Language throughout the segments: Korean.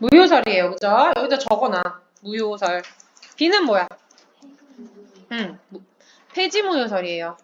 무효설이에요. 그죠? 여기다 적어놔. 무효설. B는 뭐야? 음, 무- 폐지 무효설이에요.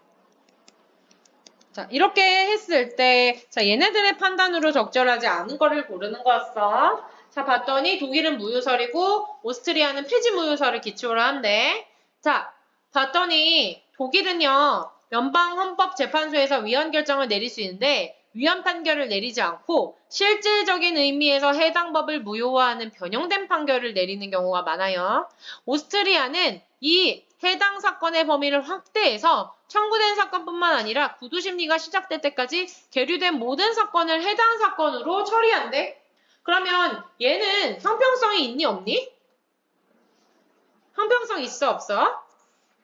자, 이렇게 했을 때, 자, 얘네들의 판단으로 적절하지 않은 거를 고르는 거였어. 자, 봤더니 독일은 무효설이고, 오스트리아는 폐지 무효설을 기초로 한대. 자, 봤더니 독일은요, 연방헌법재판소에서 위헌 결정을 내릴 수 있는데, 위헌 판결을 내리지 않고, 실질적인 의미에서 해당 법을 무효화하는 변형된 판결을 내리는 경우가 많아요. 오스트리아는 이 해당 사건의 범위를 확대해서 청구된 사건뿐만 아니라 구두 심리가 시작될 때까지 계류된 모든 사건을 해당 사건으로 처리한대. 그러면 얘는 형평성이 있니 없니? 형평성 있어 없어?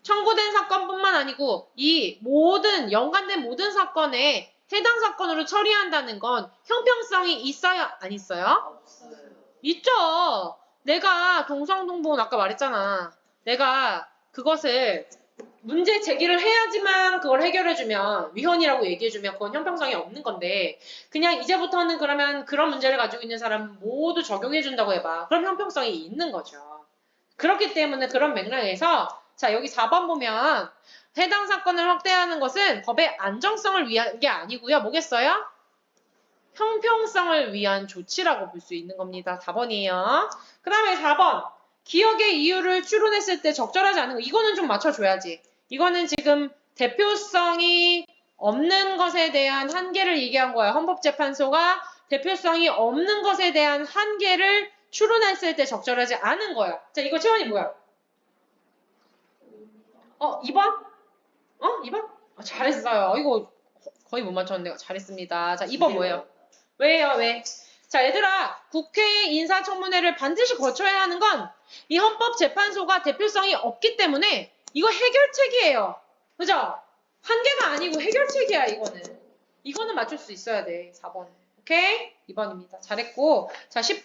청구된 사건뿐만 아니고 이 모든 연관된 모든 사건에 해당 사건으로 처리한다는 건 형평성이 있어요 안 있어요? 있죠. 내가 동성동본 아까 말했잖아. 내가 그것을 문제 제기를 해야지만 그걸 해결해주면 위헌이라고 얘기해주면 그건 형평성이 없는 건데 그냥 이제부터는 그러면 그런 문제를 가지고 있는 사람 모두 적용해준다고 해봐. 그럼 형평성이 있는 거죠. 그렇기 때문에 그런 맥락에서 자 여기 4번 보면 해당 사건을 확대하는 것은 법의 안정성을 위한 게 아니고요. 뭐겠어요? 형평성을 위한 조치라고 볼 수 있는 겁니다. 4번이에요. 그 다음에 4번. 기억의 이유를 추론했을 때 적절하지 않은 거. 이거는 좀 맞춰줘야지. 이거는 지금 대표성이 없는 것에 대한 한계를 얘기한 거야. 헌법재판소가 대표성이 없는 것에 대한 한계를 추론했을 때 적절하지 않은 거야. 자, 이거 채원이 뭐야? 어, 2번? 어? 2번? 아, 잘했어요. 이거 거의 못 맞췄는데 잘했습니다. 자, 2번 뭐예요? 왜요? 왜? 자, 얘들아, 국회 인사청문회를 반드시 거쳐야 하는 건 이 헌법재판소가 대표성이 없기 때문에 이거 해결책이에요. 그죠? 한계가 아니고 해결책이야, 이거는. 이거는 맞출 수 있어야 돼, 4번. 오케이? 2번입니다. 잘했고. 자, 10번.